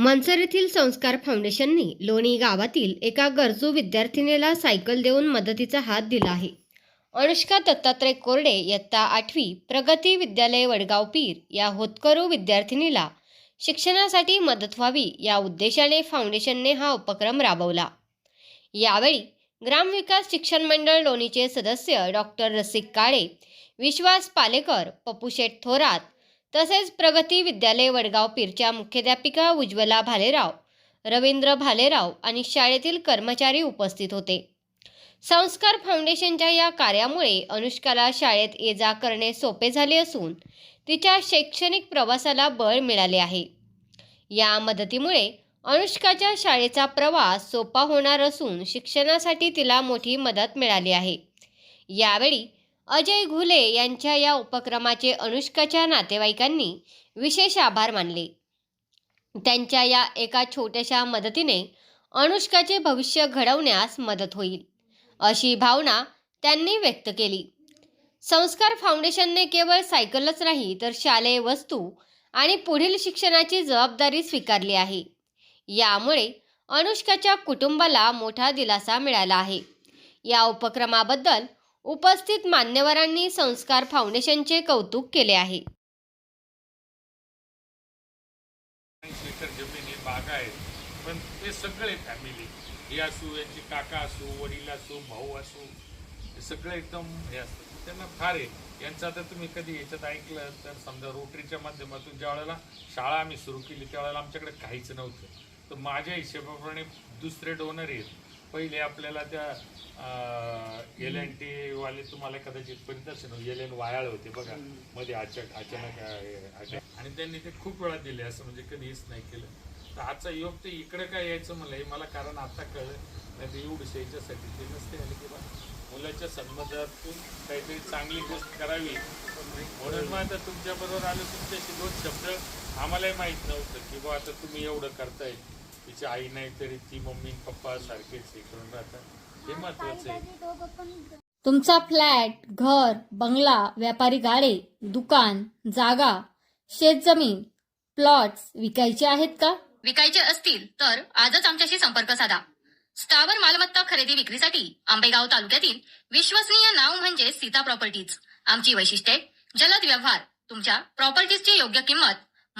मनसर येथील संस्कार फाउंडेशनने लोणी गावातील एका गरजू विद्यार्थिनीला सायकल देऊन मदतीचा हात दिला आहे. अनुष्का दत्तात्रय कोरडे इयत्ता आठवी प्रगती विद्यालय वडगाव पीर या होतकरू विद्यार्थिनीला शिक्षणासाठी मदत व्हावी या उद्देशाने फाउंडेशनने हा उपक्रम राबवला. यावेळी ग्रामविकास शिक्षण मंडळ लोणीचे सदस्य डॉक्टर रसिक काळे विश्वास पालेकर पप्पूशेठ थोरात तसेच प्रगती विद्यालय वडगाव पीरच्या मुख्याध्यापिका उज्ज्वला भालेराव रवींद्र भालेराव आणि शाळेतील कर्मचारी उपस्थित होते. संस्कार फाउंडेशनच्या या कार्यामुळे अनुष्काला शाळेत ये जा करणे सोपे झाले असून तिच्या शैक्षणिक प्रवासाला बळ मिळाले आहे. या मदतीमुळे अनुष्काच्या शाळेचा प्रवास सोपा होणार असून शिक्षणासाठी तिला मोठी मदत मिळाली आहे. यावेळी अजय घुले यांच्या या उपक्रमाचे अनुष्काच्या नातेवाईकांनी विशेष आभार मानले. त्यांच्या या एका छोट्याशा मदतीने अनुष्काचे भविष्य घडवण्यास मदत होईल अशी भावना त्यांनी व्यक्त केली. संस्कार फाउंडेशनने केवळ सायकलच नाही तर शालेय वस्तू आणि पुढील शिक्षणाची जबाबदारी स्वीकारली आहे. यामुळे अनुष्काच्या कुटुंबाला मोठा दिलासा मिळाला आहे. या उपक्रमाबद्दल उपस्थित मान्यवरांनी संस्कार फाउंडेशनचे कौतुक केले आहे. पण ते सगळे फॅमिली हे असू यांचे काका असू वडील असू भाऊ असू हे सगळे एकदम हे असतात. त्यांना फार आहे. यांचं आता तुम्ही कधी याच्यात ऐकलं तर समजा रोटरीच्या माध्यमातून ज्या वेळेला शाळा आम्ही सुरू केली त्यावेळेला आमच्याकडे काहीच नव्हतं. तर माझ्या हिशेबाप्रमाणे दुसरे डोनर आहेत. पहिले आपल्याला त्या एल एन टी वाले तुम्हाला कदाचित असेल एल एन वायाळ होते बघा. मध्ये अचानक अचानक. आणि त्यांनी ते खूप वेळा दिले असं म्हणजे कधीच नाही केलं. तर आजचा योग ते इकडे काय यायचं म्हणलं हे मला कारण आता कळलं. नाही तर एवढं याच्यासाठी ते नसते आले की बा. मुलाच्या सन्मानातून काहीतरी चांगली गोष्ट करावी. म्हणून मग आता तुमच्या बरोबर आलो तुमच्याशी दोन शब्द. आम्हालाही माहीत नव्हतं की बा आता तुम्ही एवढं करताय. तिची आई नाही तरी ती मम्मी पप्पा सारखेच हे करून राहतात. हे महत्वाचं आहे. तुमचा फ्लॅट घर बंगला व्यापारी गाडे दुकान जागा शेतजमीन प्लॉट्स विकायचे आहेत का? विकायचे असतील तर आजच आमच्याशी संपर्क साधा. स्थावर मालमत्ता खरेदी विक्रीसाठी आंबेगाव तालुक्यातील विश्वसनीय नाव म्हणजे सीता प्रॉपर्टीज. आमची वैशिष्ट्ये जलद व्यवहार तुमच्या प्रॉपर्टीजची योग्य किंमत